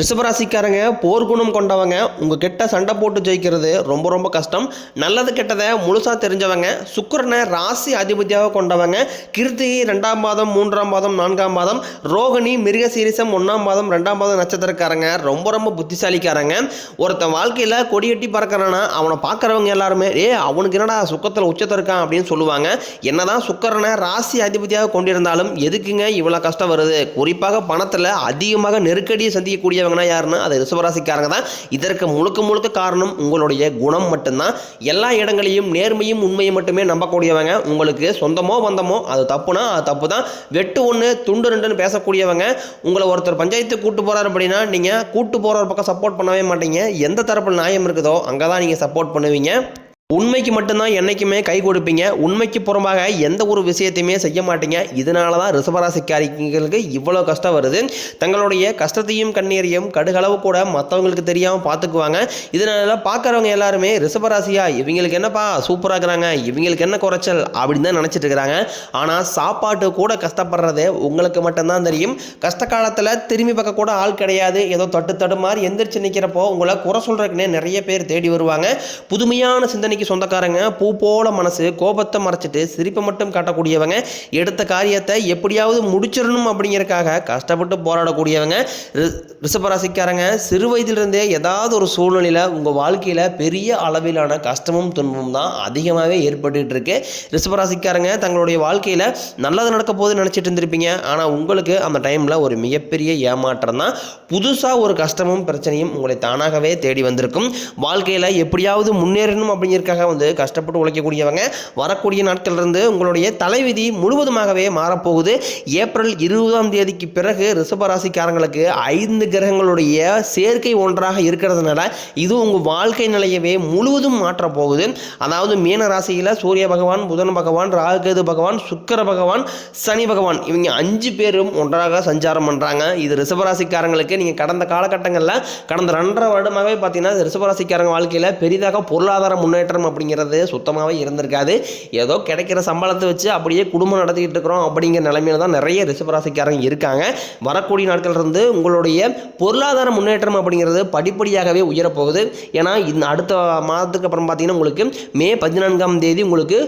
ரிஷபராசிக்காரங்க போர்க்குணம் கொண்டவங்க உங்ககிட்ட சண்டை போட்டு ஜெயிக்கிறது ரொம்ப ரொம்ப கஷ்டம். நல்லது கெட்டதை முழுசாக தெரிஞ்சவங்க சுக்கரனை ராசி அதிபதியாக கொண்டவங்க கிருத்திகை ரெண்டாம் மாதம் மூன்றாம் மாதம் நான்காம் மாதம் ரோகிணி மிருக சீரிசம் ஒன்றாம் மாதம் ரெண்டாம் மாதம் நட்சத்திரக்காரங்க ரொம்ப ரொம்ப புத்திசாலிக்காரங்க. ஒருத்தன் வாழ்க்கையில் கொடியட்டி பறக்கிறானா அவனை பார்க்குறவங்க எல்லாருமே ஏ அவனுக்கு என்னடா சுக்கத்தில் உச்சத்தை இருக்கான்? அப்படின்னு சொல்லுவாங்க. என்னதான் சுக்கரனை ராசி அதிபதியாக கொண்டிருந்தாலும் எதுக்குங்க இவ்வளோ கஷ்டம் வருது? குறிப்பாக பணத்தில் அதிகமாக நெருக்கடியை சந்திக்கக்கூடியவங்கன்னா யாருன்னா? அது ரிசவராசிக்காரங்க தான். இதற்கு முழுக்க முழுக்க காரணம் உங்களுடைய குணம் மட்டும்தான். எல்லா இடங்களையும் நேர்மையும் உண்மையும் மட்டுமே நம்பக்கூடியவங்க. உங்களுக்கு சொந்தமோ பந்தமோ அது தப்புனா அது தப்பு தான் வெட்டு ஒன்று துண்டு ரெண்டுன்னு பேசக்கூடியவங்க. உங்களை ஒருத்தர் பஞ்சாயத்து கூட்டு போறாரு அப்படின்னா நீங்கள் கூட்டு போகிற பக்கம் சப்போர்ட் பண்ணவே மாட்டீங்க. எந்த தரப்பில் நியாயம் இருக்குதோ அங்கே தான் நீங்கள் சப்போர்ட் பண்ணுவீங்க. உண்மைக்கு மட்டும்தான் என்னைக்குமே கை கொடுப்பீங்க. உண்மைக்கு புறம்பாக எந்த ஒரு விஷயத்தையுமே செய்ய மாட்டீங்க. இதனால தான் ரிஷபராசிக்காரிகளுக்கு இவ்வளோ கஷ்டம் வருது. தங்களுடைய கஷ்டத்தையும் கண்ணீரையும் கடுகளவு கூட மற்றவங்களுக்கு தெரியாமல் பார்த்துக்குவாங்க இதனால பார்க்குறவங்க எல்லாருமே ரிஷபராசியா இவங்களுக்கு என்னப்பா சூப்பராக இருக்கிறாங்க இவங்களுக்கு என்ன குறைச்சல் அப்படின்னு தான் நினச்சிட்டு இருக்கிறாங்க. ஆனால் சாப்பாட்டு கூட கஷ்டப்படுறது உங்களுக்கு மட்டும்தான் தெரியும். கஷ்ட காலத்தில் திரும்பி பார்க்க கூட ஆள் கிடையாது. ஏதோ தட்டு தடு மாதிரி எந்திரிச்சு நிற்கிறப்போ உங்களை குறை சொல்கிறதுக்குன்னே நிறைய பேர் தேடி வருவாங்க. புதுமையான சிந்தனைக்கு சொந்தக்காரங்க பூ போல மனசு கோபத்தை மறைச்சிட்டு சிரிப்பை மட்டும் காட்டக்கூடியவங்க எடுத்த காரியத்தை எப்படியாவது முடிச்சிடணும் அப்படிங்கிறக்காக கஷ்டப்பட்டு போராடக்கூடியவங்க ரிஷபராசிக்காரங்க சிறு வயதிலிருந்தே ஏதாவது ஒரு சூழ்நிலையில் உங்கள் வாழ்க்கையில் பெரிய அளவிலான கஷ்டமும் துன்பமும் தான் அதிகமாகவே ஏற்பட்டுட்டு இருக்கு ரிஷபராசிக்காரங்க தங்களுடைய வாழ்க்கையில் நல்லது நடக்க போது நினச்சிட்டு இருந்திருப்பீங்க. ஆனால் உங்களுக்கு அந்த டைமில் ஒரு மிகப்பெரிய ஏமாற்றம் தான். புதுசாக ஒரு கஷ்டமும் பிரச்சனையும் உங்களை தானாகவே தேடி வந்திருக்கும். வாழ்க்கையில் எப்படியாவது முன்னேறணும் அப்படிங்கிறதுக்காக வந்து கஷ்டப்பட்டு உழைக்கக்கூடியவங்க வரக்கூடிய நாட்களிலிருந்து உங்களுடைய தலைவிதி முழுவதுமாகவே மாறப்போகுது. ஏப்ரல் இருபதாம் தேதிக்கு பிறகு ரிஷபராசிக்காரங்களுக்கு ஐந்து கிரகங்களுடைய சேர்க்கை ஒன்றாக இருக்கிறதுனால இது உங்கள் வாழ்க்கை நிலையவே முழுவதும் மாற்றப் போகுது அதாவது மீன ராசியில் சூரிய பகவான் புதன் பகவான் ராகுகேது பகவான் சுக்கர பகவான் சனி பகவான் இவங்க அஞ்சு பேரும் ஒன்றாக சஞ்சாரம் பண்ணுறாங்க இது ரிஷபராசிக்காரங்களுக்கு நீங்கள் கடந்த காலகட்டங்களில் கடந்த ரெண்டரை வருடமாகவே பார்த்தீங்கன்னா ரிஷபராசிக்காரங்க வாழ்க்கையில் பெரிதாக பொருளாதார முன்னேற்றம் அப்படிங்கிறது சுத்தமாகவே இருந்திருக்காது. ஏதோ கிடைக்கிற சம்பளத்தை வச்சு அப்படியே குடும்பம் நடத்திக்கிட்டு இருக்கிறோம் அப்படிங்கிற நிலைமையில தான் நிறைய ரிசபராசிக்காரங்க இருக்காங்க. வரக்கூடிய நாட்கள் இருந்து உங்களுடைய பொருளாதார முன்னேற்றம் அப்படிங்கிறது படிப்படியாகவே உயரப்போகுது. ஏன்னா இந்த அடுத்த மாதத்துக்கு அப்புறம் பார்த்தீங்கன்னா உங்களுக்கு மே பதினான்காம் தேதி உங்களுக்கு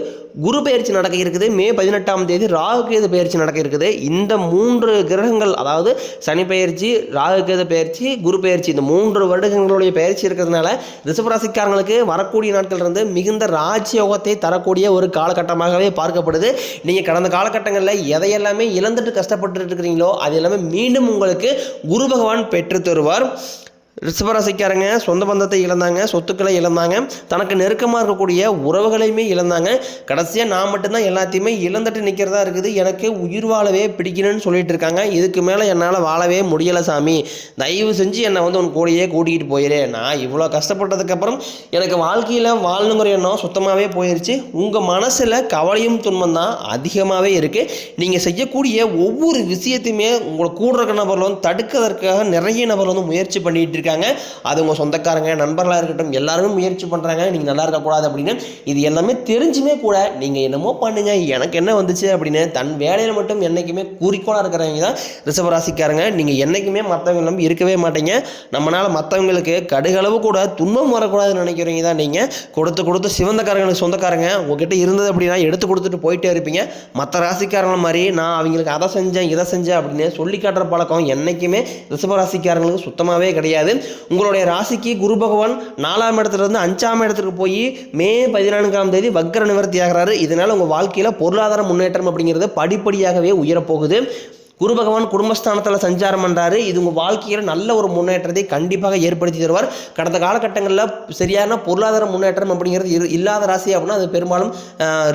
குரு பயிற்சி நடக்க இருக்குது. மே பதினெட்டாம் தேதி ராகுகேது பயிற்சி நடக்க இருக்குது. இந்த மூன்று கிரகங்கள் அதாவது சனி பயிற்சி ராகுகேது பயிற்சி குரு பயிற்சி இந்த மூன்று வருடங்களுடைய பயிற்சி இருக்கிறதுனால ரிசபராசிக்காரங்களுக்கு வரக்கூடிய நாட்கள் இருந்து மிகுந்த ராஜயோகத்தை தரக்கூடிய ஒரு காலகட்டமாகவே பார்க்கப்படுது. நீங்கள் கடந்த காலகட்டங்களில் எதையெல்லாமே இழந்துட்டு கஷ்டப்பட்டு இருக்கிறீங்களோ அது எல்லாமே மீண்டும் உங்களுக்கு குரு பகவான் பெற்று தருவார். ரிஷபராசிக்காரங்க சொந்த பந்தத்தை இழந்தாங்க சொத்துக்களை இழந்தாங்க தனக்கு நெருக்கமாக இருக்கக்கூடிய உறவுகளையுமே இழந்தாங்க. கடைசியாக நான் மட்டும்தான் எல்லாத்தையுமே இழந்துட்டு நிற்கிறதா இருக்குது. எனக்கு உயிர் வாழவே பிடிக்கணும்னு சொல்லிட்டு இருக்காங்க. இதுக்கு மேலே என்னால் வாழவே முடியலை சாமி. தயவு செஞ்சு என்னை வந்து உன் கூடயே கூட்டிகிட்டு போயிரு. நான் இவ்வளோ கஷ்டப்பட்டதுக்கப்புறம் எனக்கு வாழ்க்கையில் வாழணுங்கிற எண்ணம் சுத்தமாகவே போயிடுச்சு உங்கள் மனசில் கவலையும் துன்பம் தான் அதிகமாகவே இருக்குது நீங்கள் செய்யக்கூடிய ஒவ்வொரு விஷயத்தையுமே உங்களை கூட இருக்க நபர்கள் வந்து தடுக்கிறதற்காக நிறைய நபர்கள் வந்து முயற்சி பண்ணிகிட்டு இருக்காங்க. அது உங்கள் சொந்தக்காரங்க நண்பர்களாக இருக்கட்டும் எல்லாருமே முயற்சி பண்ணுறாங்க நீங்கள் நல்லா இருக்கக்கூடாது அப்படின்னு. இது எல்லாமே தெரிஞ்சுமே கூட நீங்கள் என்னமோ பண்ணுங்க. எனக்கு என்ன வந்துச்சு அப்படின்னு தன் வேலையில் மட்டும் என்றைக்குமே குறிக்கோளாக இருக்கிறவங்க தான் ரிஷபராசிக்காரங்க. நீங்கள் என்றைக்குமே மற்றவங்க நம்பி இருக்கவே மாட்டீங்க. நம்மளால் மற்றவங்களுக்கு கடுகளவு கூட துன்பம் வரக்கூடாதுன்னு நினைக்கிறவங்க தான் நீங்கள் கொடுத்து கொடுத்து சிவந்தக்காரங்களுக்கு சொந்தக்காரங்க. உங்ககிட்ட இருந்தது அப்படின்னா எடுத்து கொடுத்துட்டு போயிட்டே இருப்பீங்க. மற்ற ராசிக்காரங்கள மாதிரி நான் அவங்களுக்கு அதை செஞ்சேன் இதை செஞ்சேன் அப்படின்னு சொல்லி காட்டுற பழக்கம் என்றைக்குமே ரிஷபராசிக்காரங்களுக்கு சுத்தமாகவே கிடையாது. உங்களுடைய ராசிக்கு குரு பகவான் நாலாம் இடத்துல இருந்து அஞ்சாம் இடத்துக்கு போய் மே பதினான்காம் தேதி வக்கர நிவர்த்தி ஆகிறாரு இதனால் உங்கள் வாழ்க்கையில் பொருளாதார முன்னேற்றம் அப்படிங்கிறது படிப்படியாகவே உயரப்போகுது. குரு பகவான் குடும்பஸ்தானத்தில் சஞ்சாரம் பண்ணுறாரு இது உங்கள் வாழ்க்கையில் நல்ல ஒரு முன்னேற்றத்தை கண்டிப்பாக ஏற்படுத்தி தருவார். கடந்த காலகட்டங்களில் சரியான பொருளாதார முன்னேற்றம் அப்படிங்கிறது இரு இல்லாத ராசி அப்படின்னா அது பெரும்பாலும் ஆஹ்,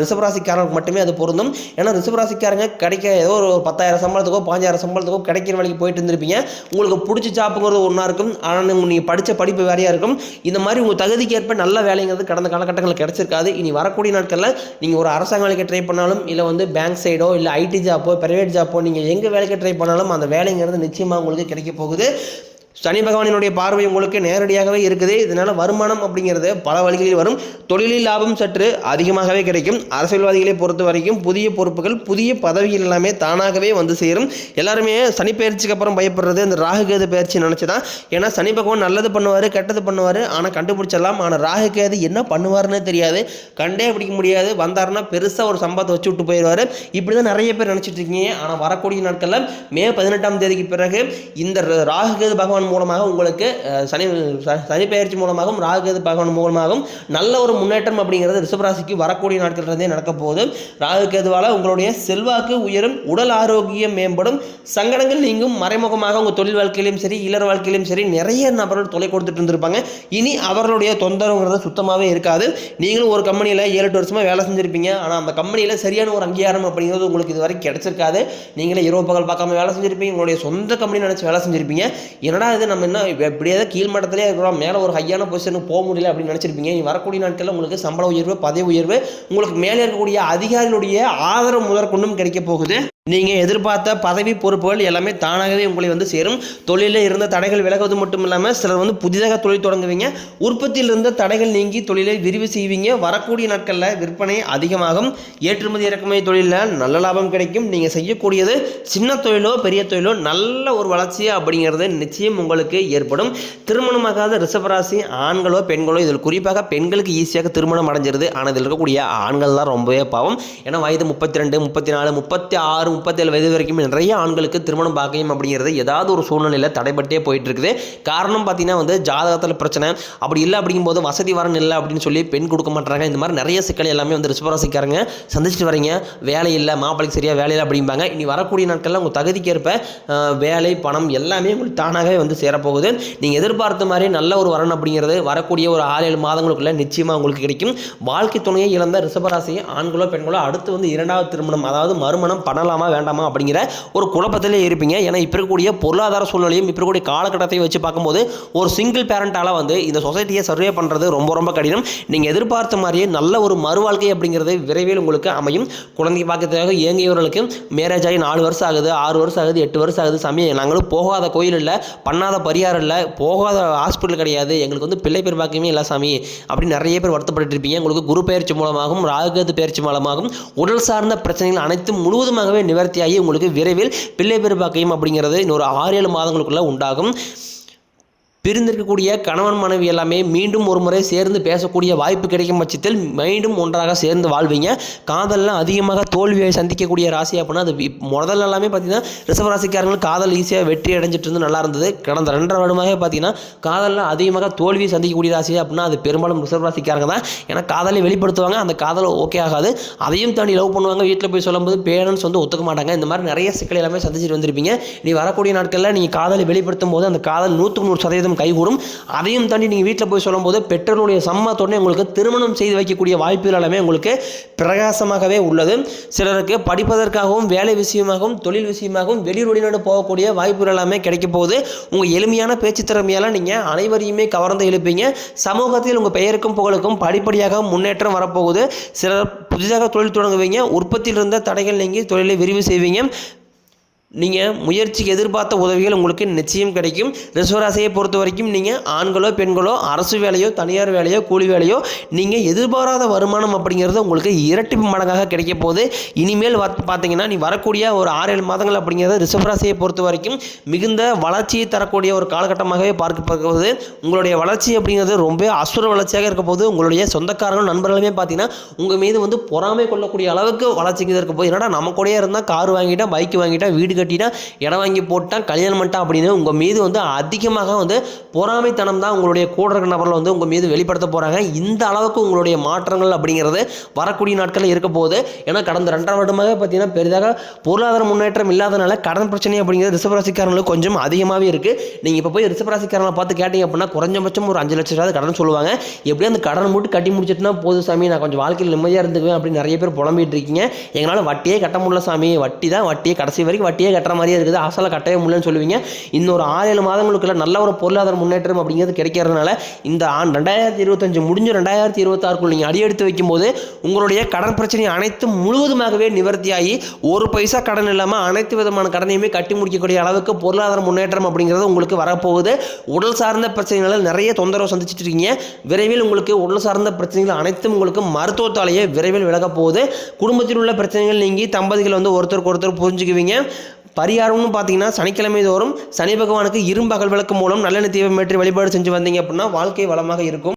மட்டுமே அது பொருந்தும். ஏன்னா ரிசபராசிக்காரங்க கிடைக்க ஏதோ ஒரு பத்தாயிரம் சம்பளத்துக்கோ பாஞ்சாயிரம் சம்பளத்துக்கோ கிடைக்கிற வேலைக்கு போயிட்டு இருந்திருப்பீங்க. உங்களுக்கு பிடிச்ச ஜாப்புங்கிறது ஒன்றா இருக்கும். ஆனால் நீங்கள் படித்த படிப்பு வேறையாக இருக்கும். இந்த மாதிரி உங்கள் தகுதிக்கு ஏற்ப நல்ல வேலைங்கிறது கடந்த காலகட்டங்களில் கிடைச்சிருக்காது. இனி வரக்கூடிய நாட்களில் நீங்கள் ஒரு அரசாங்க வேலைக்கு ட்ரை பண்ணாலும் இல்லை வந்து பேங்க் சைடோ இல்லை ஐடி ஜாப்போ பிரைவேட் ஜாப்போ நீங்கள் எங்கே வேலைக்கு ட்ரை பண்ணாலும் அந்த வேலைங்கிறது நிச்சயமாக உங்களுக்கு கிடைக்க போகுது. சனி பகவானினுடைய பார்வை உங்களுக்கு நேரடியாகவே இருக்குது. இதனால் வருமானம் அப்படிங்கிறது பல வழிகளில் வரும். தொழிலில் லாபம் சற்று அதிகமாகவே கிடைக்கும். அரசியல்வாதிகளை பொறுத்த வரைக்கும் புதிய பொறுப்புகள் புதிய பதவிகள் எல்லாமே தானாகவே வந்து சேரும். எல்லாருமே சனி பயிற்சிக்கு அப்புறம் பயப்படுறது இந்த ராகு கேது பயிற்சி நினச்சி தான் ஏன்னா சனி பகவான் நல்லது பண்ணுவார் கெட்டது பண்ணுவார். ஆனால் கண்டுபிடிச்சிடலாம். ஆனால் ராகு கேது என்ன பண்ணுவாருன்னு தெரியாது. கண்டே பிடிக்க முடியாது. வந்தாருன்னா பெருசாக ஒரு சம்பத்தை வச்சு விட்டு போயிடுவார். இப்படி தான் நிறைய பேர் நினச்சிட்டு இருக்கீங்க. ஆனால் வரக்கூடிய நாட்களில் மே பதினெட்டாம் தேதிக்கு பிறகு இந்த ராகு கேது பகவான் மூலமாக உங்களுக்கு சனி சனி பயிற்சி மூலமாகவும் ராகு கேது பகவான் மூலமாகவும் நல்ல ஒரு முன்னேற்றம் அப்படிங்கிறது ரிஷபராசிக்கு வரக்கூடிய நாட்களிலிருந்தே நடக்க போகுது. ராகுகேதுவால் உங்களுடைய செல்வாக்கு உயரும் உடல் ஆரோக்கியம் மேம்படும் சங்கடங்கள் நீங்கும். மறைமுகமாக உங்கள் தொழில் வாழ்க்கையிலும் சரி இளர் வாழ்க்கையிலும் சரி நிறைய நபர்கள் தொலை கொடுத்துட்டு இருந்திருப்பாங்க. இனி அவர்களுடைய தொந்தரவுங்கிறது சுத்தமாகவே இருக்காது. நீங்களும் ஒரு கம்பெனியில் ஏழு எட்டு வருஷமாக வேலை செஞ்சுருப்பீங்க. ஆனால் அந்த கம்பெனியில் சரியான ஒரு அங்கீகாரம் அப்படிங்கிறது உங்களுக்கு இது வரைக்கும் கிடைச்சிருக்காது. நீங்களே இரவு பகல் பார்க்காம வேலை செஞ்சுருப்பீங்க. உங்களுடைய சொந்த கம்பெனி நினச்சி வேலை செஞ்சுருப்பீங்க. என்னடா இது நம்ம என்ன எப்படியாவது கீழ் மட்டத்திலே இருக்கிறோம். மேலே ஒரு ஹையான பொசிஷனுக்கு போக முடியல அப்படின்னு நினச்சிருப்பீங்க. வரக்கூடிய நாட்களில் உங்களுக்கு சம்பள உயர்வு பதவி உயர்வு உங்களுக்கு மேலே இருக்கக்கூடிய அதிகாரிகளுடைய ஆதரவு முதற்கொண்டும் கிடைக்க போகுது. நீங்கள் எதிர்பார்த்த பதவி பொறுப்புகள் எல்லாமே தானாகவே உங்களை வந்து சேரும். தொழிலில் இருந்த தடைகள் விலகுவது மட்டும் இல்லாமல் சிலர் வந்து புதிதாக தொழில் தொடங்குவீங்க. உற்பத்தியில் இருந்த தடைகள் நீங்கி தொழிலை விரிவு செய்வீங்க. வரக்கூடிய நாட்களில் விற்பனை அதிகமாகும். ஏற்றுமதி இறக்குமதி தொழிலில் நல்ல லாபம் கிடைக்கும். நீங்கள் செய்யக்கூடியது சின்ன தொழிலோ பெரிய தொழிலோ நல்ல ஒரு வளர்ச்சி அப்படிங்கிறது நிச்சயம் உங்களுக்கு ஏற்படும். திருமணமாகாத ரிஷபராசி ஆண்களோ பெண்களோ இதில் குறிப்பாக பெண்களுக்கு ஈஸியாக திருமணம் அடைஞ்சிருது. ஆனால் இதில் இருக்கக்கூடிய ஆண்கள் தான் ரொம்பவே பாவம். ஏன்னா வயது முப்பத்தி ரெண்டு முப்பத்தி நாலு முப்பத்தி ஆறு முப்பத்தேழு வயது வரைக்கும் நிறைய ஆண்களுக்கு திருமணம் பாக்கியம் அப்படிங்கிறது ஏதாவது ஒரு சூழ்நிலையில் தடைபட்டே போயிட்டு இருக்குது காரணம் பார்த்தீங்கன்னா வந்து ஜாதகத்தில் பிரச்சனை. அப்படி இல்லை அப்படிங்கும்போது வசதி வரன் இல்லை அப்படின்னு சொல்லி பெண் கொடுக்க மாட்டாங்க இந்த மாதிரி நிறைய சிக்கல் எல்லாமே வந்து ரிஷபராசிக்காரங்க சந்திச்சுட்டு வரீங்க வேலை இல்லை மாப்பிளைக்கு சரியாக வேலை இல்லை அப்படிம்பாங்க. இனி வரக்கூடிய நாட்களில் உங்கள் தகுதிக்கேற்ப வேலை பணம் எல்லாமே உங்களுக்கு தானாகவே வந்து சேரப்போகுது. நீங்கள் எதிர்பார்த்த மாதிரி நல்ல ஒரு வரன் அப்படிங்கிறது வரக்கூடிய ஒரு ஆறு ஏழு மாதங்களுக்குள்ள நிச்சயமாக உங்களுக்கு கிடைக்கும். வாழ்க்கை துணையை இழந்த ரிஷபராசி ஆண்களோ பெண்களோ அடுத்து வந்து இரண்டாவது திருமணம் அதாவது மறுமணம் பண்ணலாம் வேண்டாமா அப்படிங்கிற ஒரு குழப்பத்திலே இருப்பீங்க. ஏன்னா இப்போ இருக்கக்கூடிய பொருளாதார சூழ்நிலையும் இப்போ இருக்கக்கூடிய காலகட்டத்தையும் வச்சு பார்க்கும்போது ஒரு சிங்கிள் பேரண்டால் வந்து இந்த சொசைட்டியை சர்வே பண்ணுறது ரொம்ப ரொம்ப கடினம். நீங்கள் எதிர்பார்த்த மாதிரியே நல்ல ஒரு மறுவாழ்க்கை அப்படிங்கிறது விரைவில் உங்களுக்கு அமையும். குழந்தை பாக்கியத்துக்காக இயங்கியவர்களுக்கு மேரேஜ் ஆகி நாலு வருஷம் ஆகுது ஆறு வருஷம் ஆகுது எட்டு வருஷம் ஆகுது. சாமி நாங்களும் போகாத கோயில் இல்லை பண்ணாத பரிகாரம் இல்லை போகாத ஹாஸ்பிட்டல் கிடையாது. எங்களுக்கு வந்து பிள்ளை பேர் பாக்கியமே இல்லை சாமி அப்படின்னு நிறைய பேர் வருத்தப்பட்டு இருப்பீங்க. உங்களுக்கு குரு பயிற்சி மூலமாகவும் ராகுகேது பயிற்சி மூலமாகவும் உடல் சார்ந்த பிரச்சனைகள் அனைத்தும் முழுவதுமாகவே நிவர்த்தியாகி உங்களுக்கு விரைவில் பிள்ளை பேர் அப்படிங்கிறது இன்னொரு ஆறு ஏழு மாதங்களுக்குள்ள உண்டாகும். பிரிந்திருக்கக்கூடிய கணவன் மனைவி எல்லாமே மீண்டும் ஒரு முறை சேர்ந்து பேசக்கூடிய வாய்ப்பு கிடைக்கும் பட்சத்தில் மீண்டும் ஒன்றாக சேர்ந்து வாழ்வீங்க. காதல்லாம் அதிகமாக தோல்வியை சந்திக்கக்கூடிய ராசி அப்படின்னா அது முதல்ல எல்லாமே பார்த்தீங்கன்னா ராசிக்காரங்கள் காதல் ஈஸியாக வெற்றி அடைஞ்சிட்டு இருந்து நல்லா இருந்தது. கடந்த ரெண்டரை வருடமாக பார்த்தீங்கன்னா காதலில் அதிகமாக தோல்வியை சந்திக்கக்கூடிய ராசி அப்படின்னா அது பெரும்பாலும் ரிசவராசிக்காரங்க தான். ஏன்னா காதலை வெளிப்படுத்துவாங்க. அந்த காதல் ஓகே ஆகாது. அதையும் தாண்டி லவ் பண்ணுவாங்க. வீட்டில் போய் சொல்லும்போது பேரண்ட்ஸ் வந்து ஒத்துக்க மாட்டாங்க. இந்த மாதிரி நிறைய சிக்கல் எல்லாமே சந்திச்சுட்டு வந்திருப்பீங்க. நீ வரக்கூடிய நாட்களில் நீங்கள் காதலை வெளிப்படுத்தும் போது அந்த காதல் நூற்றுக்கு நூறு சதவீதம் கைகூடும். அதையும் தாண்டி நீங்கள் வீட்டில் போய் சொல்லும்போது பெற்றோருடைய சம்மத்தோடனே உங்களுக்கு திருமணம் செய்து வைக்கக்கூடிய வாய்ப்புகள் எல்லாமே உங்களுக்கு பிரகாசமாகவே உள்ளது. சிலருக்கு படிப்பதற்காகவும் வேலை விஷயமாகவும் தொழில் விஷயமாகவும் வெளியூர் வெளிநாடு போகக்கூடிய வாய்ப்புகள் எல்லாமே கிடைக்க போகுது. உங்கள் எளிமையான பேச்சு திறமையால் நீங்கள் அனைவரையுமே கவர்ந்து எழுப்பீங்க. சமூகத்தில் உங்கள் பெயருக்கும் புகழுக்கும் படிப்படியாக முன்னேற்றம் வரப்போகுது. சிலர் புதிதாக தொழில் தொடங்குவீங்க. உற்பத்தியில் இருந்த தடைகள் நீங்கி தொழிலை விரிவு செய்வீங்க. நீங்கள் முயற்சிக்கு எதிர்பார்த்த உதவிகள் உங்களுக்கு நிச்சயம் கிடைக்கும். ரிசவராசியை பொறுத்த வரைக்கும் நீங்கள் ஆண்களோ பெண்களோ அரசு வேலையோ தனியார் வேலையோ கூலி வேலையோ நீங்கள் எதிர்பாராத வருமானம் அப்படிங்கிறது உங்களுக்கு இரட்டிப்பு மடங்காக கிடைக்க போகுது. இனிமேல் வ- பார்த்தீங்கன்னா நீ வரக்கூடிய ஒரு ஆறு ஏழு மாதங்கள் அப்படிங்கிறது ரிஷபராசியை பொறுத்த வரைக்கும் மிகுந்த வளர்ச்சியை தரக்கூடிய ஒரு காலகட்டமாகவே பார்க்கப்படுகிறது உங்களுடைய வளர்ச்சி அப்படிங்கிறது ரொம்ப அசுர வளர்ச்சியாக இருக்க போது உங்களுடைய சொந்தக்காரங்களும் நண்பர்களுமே பார்த்தீங்கன்னா உங்கள் மீது வந்து பொறாமை கொள்ளக்கூடிய அளவுக்கு வளர்ச்சிக்கு இருக்க போது என்னடா நம்ம கூடயே இருந்தால் கார் வாங்கிட்டால் பைக் வாங்கிட்டால் வீடு கட்டினா இடம் வாங்கி போட்டால் கல்யாணம் பண்ணிட்டா அப்படின்னு உங்கள் மீது வந்து அதிகமாக வந்து பொறாமைத்தனம் தான் உங்களுடைய கூட இருக்கிற நபரில் வந்து உங்கள் மீது வெளிப்படுத்த போகிறாங்க இந்த அளவுக்கு உங்களுடைய மாற்றங்கள் அப்படிங்கிறது வரக்கூடிய நாட்களில் இருக்க போகுது. ஏன்னா கடந்த ரெண்டரை வருடமாக பார்த்தீங்கன்னா பெரிதாக பொருளாதார முன்னேற்றம் இல்லாதனால கடன் பிரச்சனை அப்படிங்கிறது ரிசபராசிக்காரங்களுக்கு கொஞ்சம் அதிகமாகவே இருக்குது நீங்கள் இப்போ போய் ரிசபராசிக்காரங்களை பார்த்து கேட்டீங்க அப்படின்னா குறைஞ்சபட்சம் ஒரு அஞ்சு லட்சம் ரூபாய் கடன் சொல்லுவாங்க. எப்படியும் அந்த கடன் மட்டும் கட்டி முடிச்சிட்டுனா போதும் சாமி நான் கொஞ்சம் வாழ்க்கையில் நிம்மதியாக இருந்துக்குவேன் அப்படின்னு நிறைய பேர் புலம்பிட்டு இருக்கீங்க. எங்களால் வட்டியே கட்ட முடியல சாமி. வட்டி தான் வட்டியே கடைசி வரைக்கும் வட்டியே வட்டியே கட்டுற மாதிரியே இருக்குது. அசலை கட்டவே முடியலன்னு சொல்லுவீங்க. இன்னொரு ஆறு ஏழு மாதங்களுக்குள்ள நல்ல ஒரு பொருளாதார முன்னேற்றம் அப்படிங்கிறது கிடைக்கிறதுனால இந்த ஆண்டு ரெண்டாயிரத்தி இருபத்தஞ்சு முடிஞ்சு ரெண்டாயிரத்தி இருபத்தாறுக்குள் நீங்கள் அடியெடுத்து வைக்கும்போது உங்களுடைய கடன் பிரச்சனை அனைத்தும் முழுவதுமாகவே நிவர்த்தியாகி ஒரு பைசா கடன் இல்லாமல் அனைத்து விதமான கடனையுமே கட்டி முடிக்கக்கூடிய அளவுக்கு பொருளாதார முன்னேற்றம் அப்படிங்கிறது உங்களுக்கு வரப்போகுது. உடல் சார்ந்த பிரச்சனைகளால் நிறைய தொந்தரவு சந்திச்சிட்டு இருக்கீங்க. விரைவில் உங்களுக்கு உடல் சார்ந்த பிரச்சனைகள் அனைத்தும் உங்களுக்கு மருத்துவத்தாலேயே விரைவில் விலகப் போகுது. குடும்பத்தில் உள்ள பிரச்சனைகள் நீங்கி தம்பதிகள் வந்து ஒருத்தருக்கு ஒருத்தர் புரிஞ்சுக்குவீங்க. பரிகாரம்னு பார்த்தீங்கன்னா சனிக்கிழமை தோறும் சனி பகவானுக்கு இரும்பகல் விளக்கு மூலம் நல்லெண்ணெய் தீபம் ஏற்றி வழிபாடு செஞ்சு வந்தீங்க அப்படின்னா வாழ்க்கை வளமாக இருக்கும்.